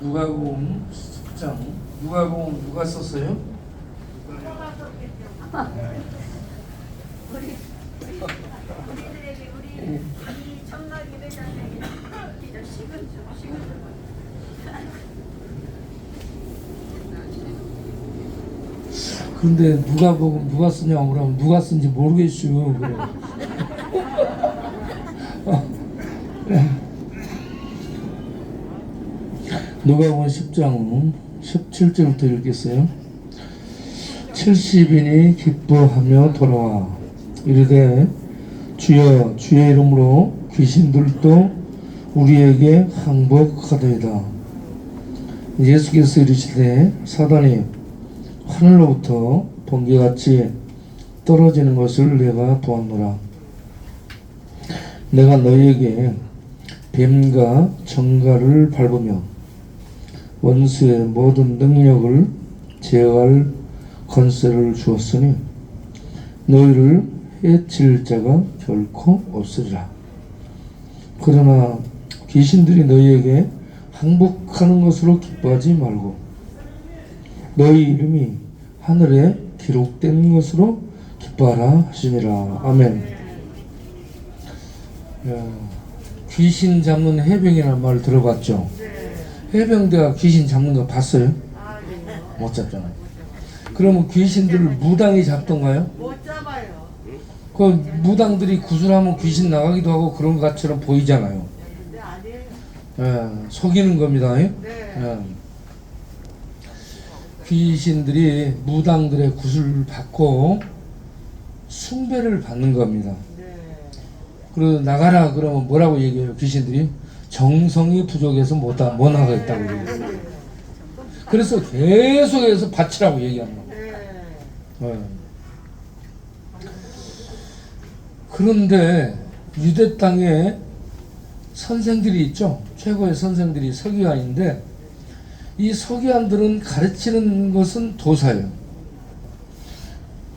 누가복음 10장 누가복음 누가 썼어요? 우리 우리들에게 우리 이 천막 예배당에게 이제 식은 좀 식은 좀 근데 누가복음 누가 쓰냐고 그러면 누가 쓴지 모르겠슈 그래. 누가복음 10장 17절부터 읽겠어요. 70인이 기뻐하며 돌아와 이르되 주여 주의 이름으로 귀신들도 우리에게 항복하더이다. 예수께서 이르시되 사단이 하늘로부터 번개같이 떨어지는 것을 내가 보았노라. 내가 너희에게 뱀과 정갈을 밟으며 원수의 모든 능력을 제어할 권세를 주었으니 너희를 해칠 자가 결코 없으리라. 그러나 귀신들이 너희에게 항복하는 것으로 기뻐하지 말고 너희 이름이 하늘에 기록된 것으로 기뻐하라 하시니라. 아멘. 야, 귀신 잡는 해병이라는 말 들어봤죠? 해병대가 귀신 잡는 거 봤어요? 못 잡잖아요. 그러면 귀신들을 무당이 잡던가요? 못 잡아요. 그 무당들이 구슬하면 귀신 나가기도 하고 그런 것처럼 보이잖아요. 근데 아니에요. 예, 속이는 겁니다. 예? 네. 예. 귀신들이 무당들의 구슬을 받고 숭배를 받는 겁니다. 네. 그리고 나가라 그러면 뭐라고 얘기해요? 귀신들이 정성이 부족해서 못, 하- 못 나가겠다고 얘기해요. 그래서 계속해서 바치라고 얘기하는 거예요. 네. 예. 그런데 유대 땅에 선생들이 있죠. 최고의 선생들이 서기관인데 이 서기관들은 가르치는 것은 도사예요.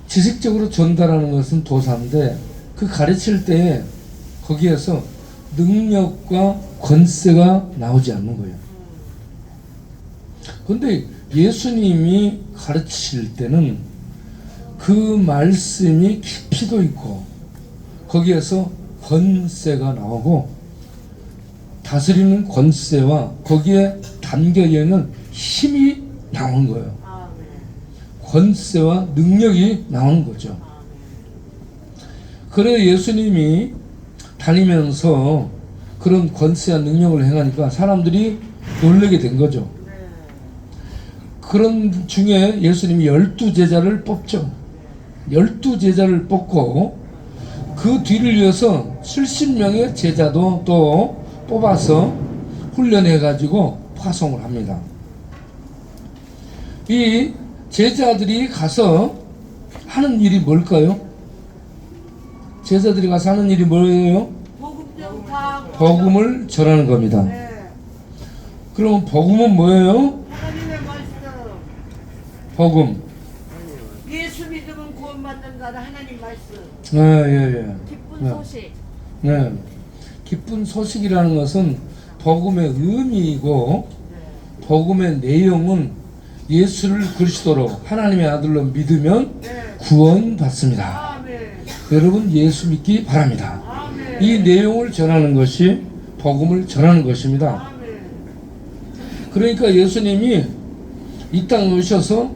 지식적으로 전달하는 것은 도사인데 그 가르칠 때 거기에서 능력과 권세가 나오지 않는 거예요. 근데 예수님이 가르치실 때는 그 말씀이 깊이도 있고 거기에서 권세가 나오고 다스리는 권세와 거기에 담겨 있는 힘이 나오는 거예요. 아, 네. 권세와 능력이 나오는 거죠. 그래 예수님이 다니면서 그런 권세와 능력을 행하니까 사람들이 놀라게 된 거죠. 네. 그런 중에 예수님이 열두 제자를 뽑죠. 열두 제자를 뽑고 그 뒤를 이어서 70명의 제자도 또 뽑아서 훈련해 가지고 파송을 합니다. 이 제자들이 가서 하는 일이 뭘까요? 제자들이 가서 하는 일이 뭐예요? 복음. 복음을 전하는 겁니다. 네. 그러면 복음은 뭐예요? 복음. 예수 믿으면 구원받는다는 하나님 말씀. 예, 예, 예. 기쁜 네. 소식 네. 기쁜 소식이라는 것은 복음의 의미이고 네. 복음의 내용은 예수를 그리스도로 하나님의 아들로 믿으면 네. 구원받습니다. 여러분 예수 믿기 바랍니다. 이 내용을 전하는 것이 복음을 전하는 것입니다. 그러니까 예수님이 이 땅에 오셔서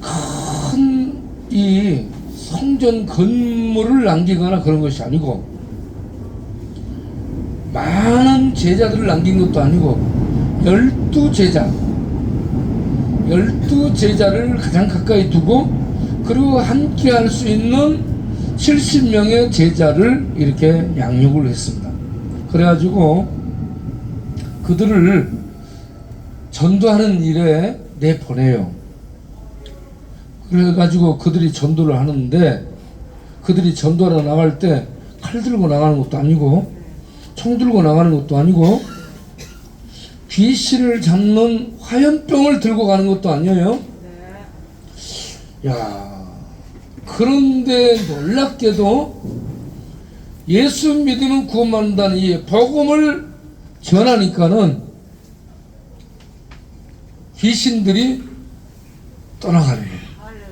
큰 이 성전 건물을 남기거나 그런 것이 아니고 많은 제자들을 남긴 것도 아니고 열두 제자 열두 제자를 가장 가까이 두고 그리고 함께 할 수 있는 70명의 제자를 이렇게 양육을 했습니다. 그래가지고 그들을 전도하는 일에 내보내요. 그래가지고 그들이 전도를 하는데 그들이 전도하러 나갈 때 칼 들고 나가는 것도 아니고 총 들고 나가는 것도 아니고 귀신을 잡는 화염병을 들고 가는 것도 아니에요. 네. 야 그런데 놀랍게도 예수 믿으면 구원받는다는 이 복음을 전하니까는 귀신들이 떠나가래. 할렐루야.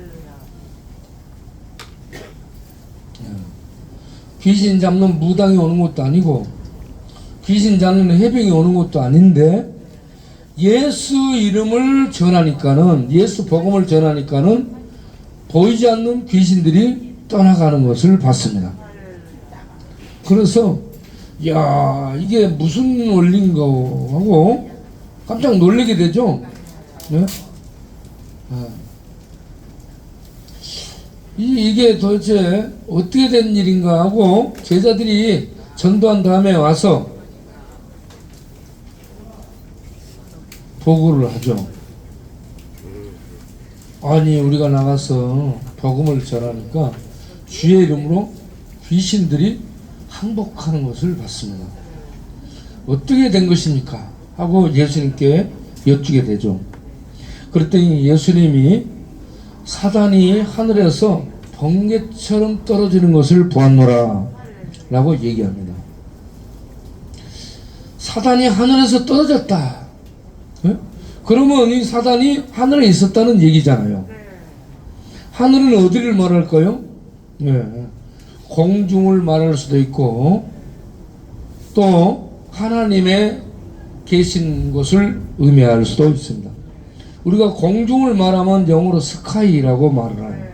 귀신 잡는 무당이 오는 것도 아니고 귀신 잡는 해병이 오는 것도 아닌데 예수 이름을 전하니까는 예수 복음을 전하니까는 보이지 않는 귀신들이 떠나가는 것을 봤습니다. 그래서 야 이게 무슨 원리인가 하고 깜짝 놀라게 되죠. 네? 아. 이, 이게 도대체 어떻게 된 일인가 하고 제자들이 전도한 다음에 와서 보고를 하죠. 아니 우리가 나가서 복음을 전하니까 주의 이름으로 귀신들이 항복하는 것을 봤습니다. 어떻게 된 것입니까? 하고 예수님께 여쭈게 되죠. 그랬더니 예수님이 사단이 하늘에서 번개처럼 떨어지는 것을 보았노라 라고 얘기합니다. 사단이 하늘에서 떨어졌다. 예? 그러면 이 사단이 하늘에 있었다는 얘기잖아요. 하늘은 어디를 말할까요? 예. 공중을 말할 수도 있고 또 하나님의 계신 곳을 의미할 수도 있습니다. 우리가 공중을 말하면 영어로 스카이라고 말을 해요.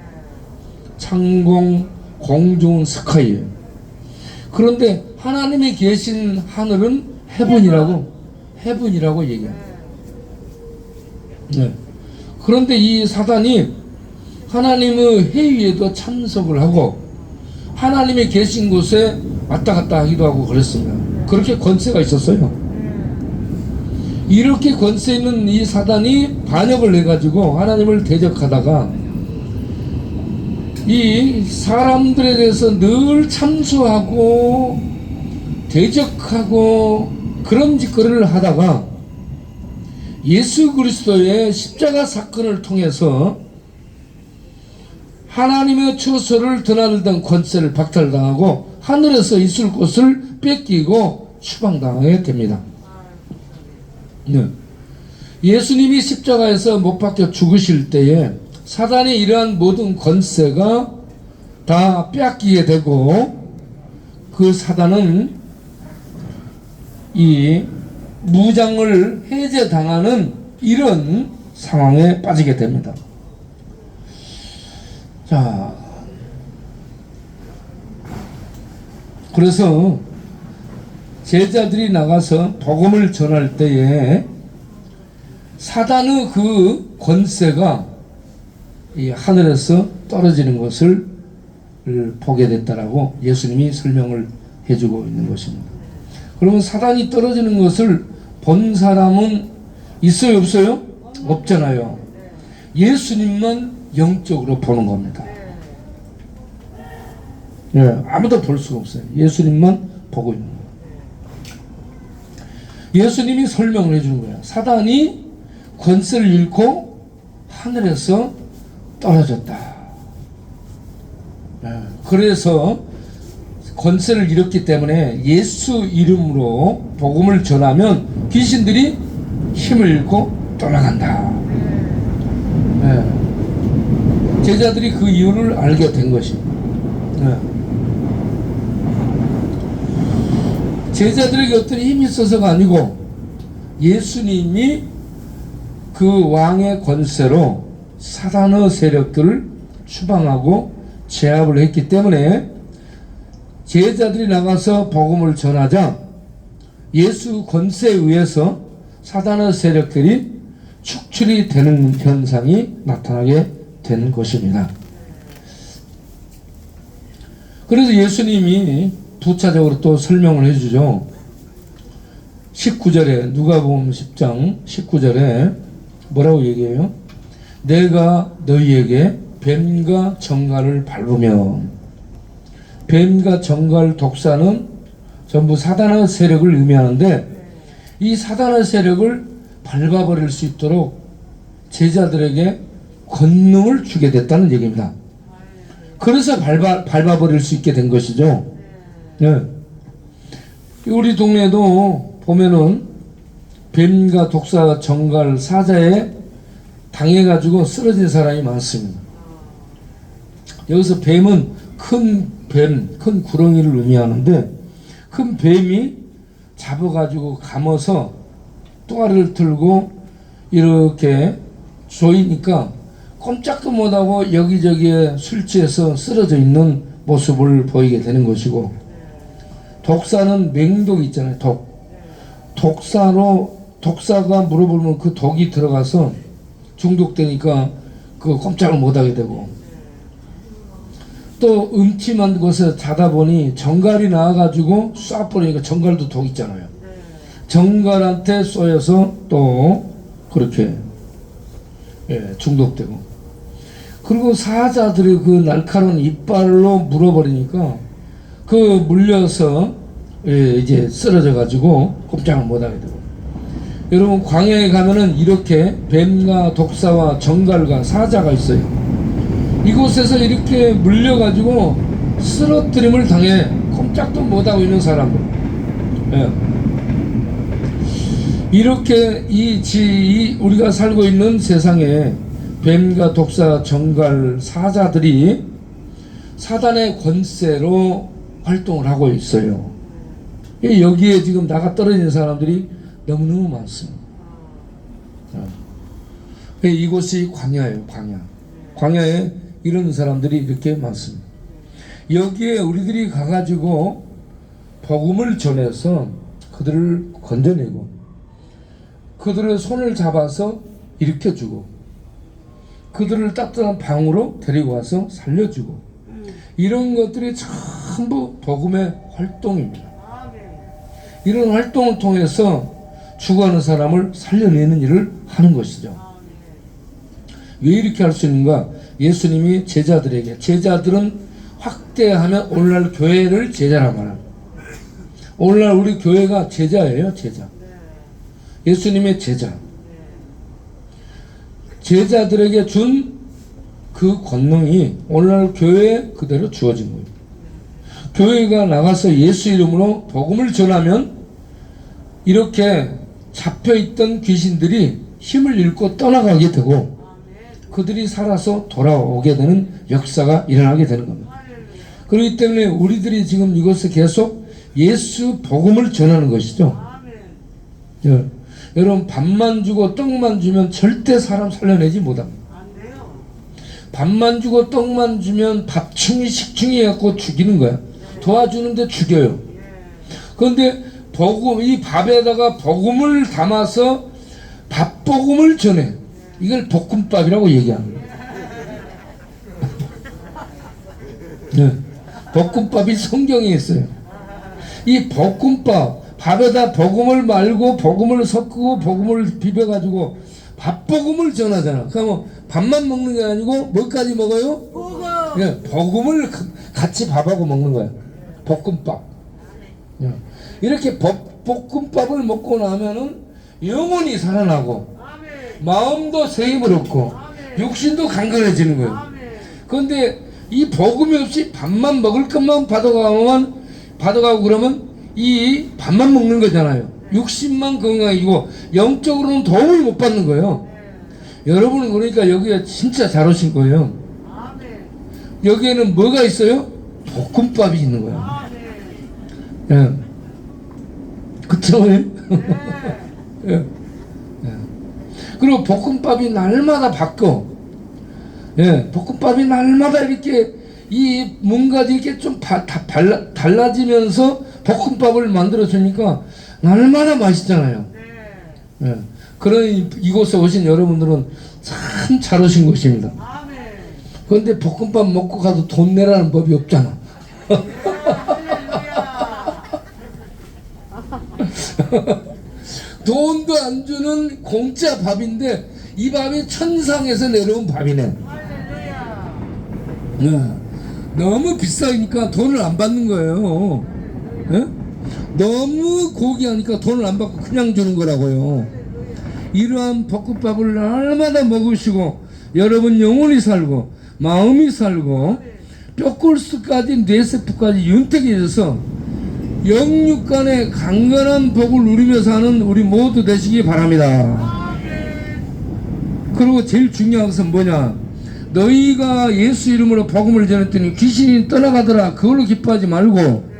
창공, 공중, 스카이예요. 그런데 하나님이 계신 하늘은 헤븐이라고 헤븐이라고 얘기합니다. 네. 그런데 이 사단이 하나님의 회의에도 참석을 하고 하나님이 계신 곳에 왔다 갔다 하기도 하고 그랬습니다. 그렇게 권세가 있었어요. 이렇게 권세 있는 이 사단이 반역을 해가지고 하나님을 대적하다가 이 사람들에 대해서 늘 참수하고 대적하고 그런 짓거리를 하다가 예수 그리스도의 십자가 사건을 통해서 하나님의 처소를 드나들던 권세를 박탈당하고 하늘에서 있을 곳을 뺏기고 추방당하게 됩니다. 네. 예수님이 십자가에서 못 박혀 죽으실 때에 사단이 이러한 모든 권세가 다 빼앗기게 되고 그 사단은 이 무장을 해제당하는 이런 상황에 빠지게 됩니다. 자, 그래서 제자들이 나가서 복음을 전할 때에 사단의 그 권세가 이 하늘에서 떨어지는 것을 보게 됐다라고 예수님이 설명을 해주고 있는 것입니다. 그러면 사단이 떨어지는 것을 본 사람은 있어요, 없어요? 없잖아요. 예수님만 영적으로 보는 겁니다. 예, 아무도 볼 수가 없어요. 예수님만 보고 있는 거예요. 예수님이 설명을 해주는 거예요. 사단이 권세를 잃고 하늘에서 떨어졌다. 예, 그래서 권세를 잃었기 때문에 예수 이름으로 복음을 전하면 귀신들이 힘을 잃고 떠나간다. 예, 제자들이 그 이유를 알게 된 것입니다. 예. 제자들에게 어떤 힘이 있어서가 아니고 예수님이 그 왕의 권세로 사단의 세력들을 추방하고 제압을 했기 때문에 제자들이 나가서 복음을 전하자 예수 권세에 의해서 사단의 세력들이 축출이 되는 현상이 나타나게 되는 것입니다. 그래서 예수님이 부차적으로 또 설명을 해주죠. 19절에 누가복음 10장 19절에 뭐라고 얘기해요? 내가 너희에게 뱀과 정갈을 밟으며 뱀과 정갈 독사는 전부 사단의 세력을 의미하는데 이 사단의 세력을 밟아버릴 수 있도록 제자들에게 권능을 주게 됐다는 얘기입니다. 그래서 밟아, 밟아버릴 수 있게 된 것이죠. 네. 우리 동네도 보면은 뱀과 독사, 정갈, 사자의 당해가지고 쓰러진 사람이 많습니다. 여기서 뱀은 큰 뱀, 큰 구렁이를 의미하는데 큰 뱀이 잡아가지고 감아서 또아를 들고 이렇게 조이니까 꼼짝도 못하고 여기저기에 술 취해서 쓰러져 있는 모습을 보이게 되는 것이고 독사는 맹독 있잖아요 독. 독사로 독사가 물어보면 그 독이 들어가서 중독되니까 그 꼼짝을 못하게 되고 또 음침한 곳에 자다 보니 정갈이 나와가지고 쏴버리니까 정갈도 독 있잖아요. 정갈한테 쏘여서 또 그렇게 예, 중독되고 그리고 사자들이 그 날카로운 이빨로 물어버리니까 그 물려서 예, 이제 쓰러져 가지고 꼼짝을 못하게 되고 여러분 광야에 가면은 이렇게 뱀과 독사와 정갈과 사자가 있어요. 이곳에서 이렇게 물려가지고 쓰러뜨림을 당해 꼼짝도 못하고 있는 사람들. 예. 이렇게 이, 지, 이 우리가 살고 있는 세상에 뱀과 독사, 정갈, 사자들이 사단의 권세로 활동을 하고 있어요. 예, 여기에 지금 나가 떨어진 사람들이 너무너무 많습니다. 어. 예, 이곳이 광야예요, 광야. 광야에 이런 사람들이 이렇게 많습니다. 여기에 우리들이 가가지고 복음을 전해서 그들을 건져내고 그들의 손을 잡아서 일으켜주고 그들을 따뜻한 방으로 데리고 와서 살려주고 이런 것들이 전부 복음의 활동입니다. 이런 활동을 통해서 죽어가는 사람을 살려내는 일을 하는 것이죠. 왜 이렇게 할 수 있는가? 예수님이 제자들에게 제자들은 확대하면 오늘날 교회를 제자라 말합니다. 오늘날 우리 교회가 제자예요, 제자. 예수님의 제자. 제자들에게 준 그 권능이 오늘날 교회에 그대로 주어진 거예요. 교회가 나가서 예수 이름으로 복음을 전하면 이렇게 잡혀있던 귀신들이 힘을 잃고 떠나가게 되고 그들이 살아서 돌아오게 되는 역사가 일어나게 되는 겁니다. 그렇기 때문에 우리들이 지금 이것을 계속 예수 복음을 전하는 것이죠. 예. 여러분 밥만 주고 떡만 주면 절대 사람 살려내지 못합니다. 밥만 주고 떡만 주면 밥충이 식충이 해갖고 죽이는 거야. 도와주는데 죽여요. 그런데 복음 이 밥에다가 복음을 담아서 밥복음을 전해. 이걸 볶음밥이라고 얘기하는 거예요. 네. 볶음밥이 성경에 있어요. 이 볶음밥 밥에다 복음을 말고 복음을 섞고 복음을 비벼가지고 밥복음을 전하잖아. 그러면 밥만 먹는 게 아니고 뭐까지 먹어요? 보고 예, 복음을 가- 같이 밥하고 먹는 거야. 볶음밥. 예. 이렇게 법, 볶음밥을 먹고 나면은 영혼이 살아나고 마음도 새 힘을 얻고 육신도 강건해지는 거예요. 그런데 이 복음이 없이 밥만 먹을 것만 받아가면 받아가고 그러면 이 밥만 먹는 거잖아요. 육신만 건강해지고 영적으로는 도움을 못 받는 거예요. 여러분은 그러니까 여기에 진짜 잘 오신 거예요. 여기에는 뭐가 있어요? 볶음밥이 있는 거야. 예. 그쵸? 예. 예. 예. 그리고 볶음밥이 날마다 바뀌어. 예, 볶음밥이 날마다 이렇게 이 뭔가 이렇게 좀 바, 다, 발라, 달라지면서 볶음밥을 만들어 주니까 날마다 맛있잖아요. 예. 그런 이- 이곳에 오신 여러분들은 참 잘 오신 것입니다. 그런데 볶음밥 먹고 가도 돈 내라는 법이 없잖아. 돈도 안 주는 공짜 밥인데 이 밥이 천상에서 내려온 밥이네. 네. 너무 비싸니까 돈을 안 받는 거예요. 예? 너무 고귀하니까 돈을 안 받고 그냥 주는 거라고요. 이러한 볶음밥을 날마다 먹으시고 여러분 영혼이 살고 마음이 살고 뼈골수까지 뇌세포까지 윤택해져서 영육간의 강건한 복을 누리며 사는 우리 모두 되시기 바랍니다. 그리고 제일 중요한 것은 뭐냐? 너희가 예수 이름으로 복음을 전했더니 귀신이 떠나가더라. 그걸로 기뻐하지 말고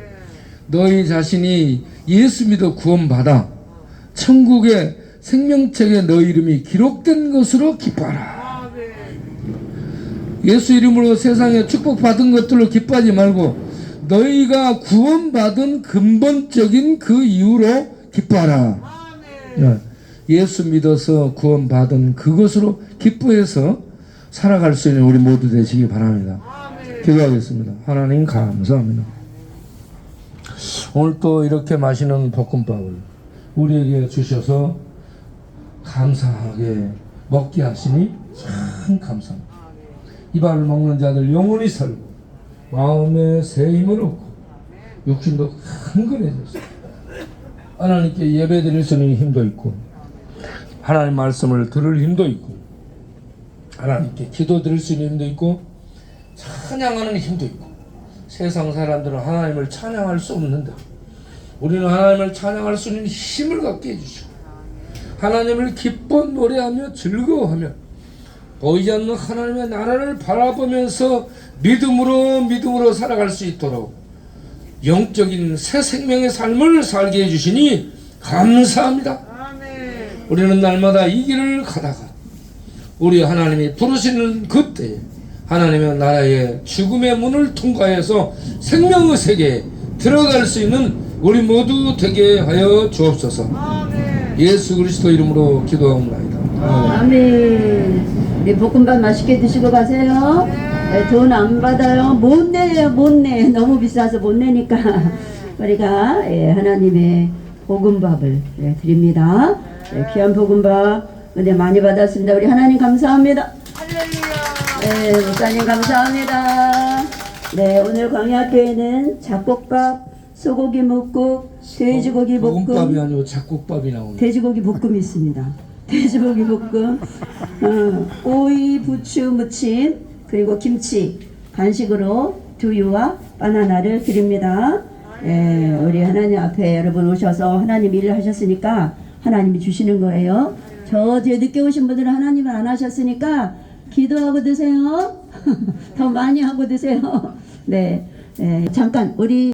너희 자신이 예수 믿어 구원받아 천국의 생명책에 너희 이름이 기록된 것으로 기뻐하라. 예수 이름으로 세상에 축복받은 것들로 기뻐하지 말고 너희가 구원받은 근본적인 그 이유로 기뻐하라. 아멘. 예. 예수 믿어서 구원받은 그것으로 기뻐해서 살아갈 수 있는 우리 모두 되시기 바랍니다. 아멘. 기도하겠습니다. 하나님 감사합니다. 오늘 또 이렇게 맛있는 볶음밥을 우리에게 주셔서 감사하게 먹게 하시니 참 감사합니다. 이 밥을 먹는 자들 영원히 살고 마음에 새 힘을 얻고 육신도 흥건해졌어요. 하나님께 예배 드릴 수 있는 힘도 있고 하나님 말씀을 들을 힘도 있고 하나님께 기도 드릴 수 있는 힘도 있고 찬양하는 힘도 있고 세상 사람들은 하나님을 찬양할 수 없는데 우리는 하나님을 찬양할 수 있는 힘을 갖게 해주시고 하나님을 기뻐 노래하며 즐거워하며 보이지 않는 하나님의 나라를 바라보면서 믿음으로 믿음으로 살아갈 수 있도록 영적인 새 생명의 삶을 살게 해주시니 감사합니다. 아멘. 우리는 날마다 이 길을 가다가 우리 하나님이 부르시는 그때 하나님의 나라의 죽음의 문을 통과해서 생명의 세계에 들어갈 수 있는 우리 모두 되게 하여 주옵소서. 아멘. 예수 그리스도 이름으로 기도하옵나이다. 아멘. 우리 볶음밥 맛있게 드시고 가세요. 네, 돈 안 받아요. 못 내요, 못 내. 너무 비싸서 못 내니까 우리가 예, 하나님의 볶음밥을 예, 드립니다. 예, 귀한 볶음밥 은혜 많이 받았습니다. 우리 하나님 감사합니다. 할렐루야. 네, 목사님 감사합니다. 네, 오늘 광야교회는 잡곡밥, 소고기 묵국, 돼지고기 볶음, 볶음밥이 아니고 잡곡밥이 나오네. 돼지고기 볶음이 있습니다. 돼지고기 볶음, 어, 오이, 부추 무침, 그리고 김치 간식으로 두유와 바나나를 드립니다. 예, 우리 하나님 앞에 여러분 오셔서 하나님 일을 하셨으니까 하나님이 주시는 거예요. 저 뒤에 늦게 오신 분들은 하나님을 안 하셨으니까 기도하고 드세요. 더 많이 하고 드세요. 네, 예, 잠깐 우리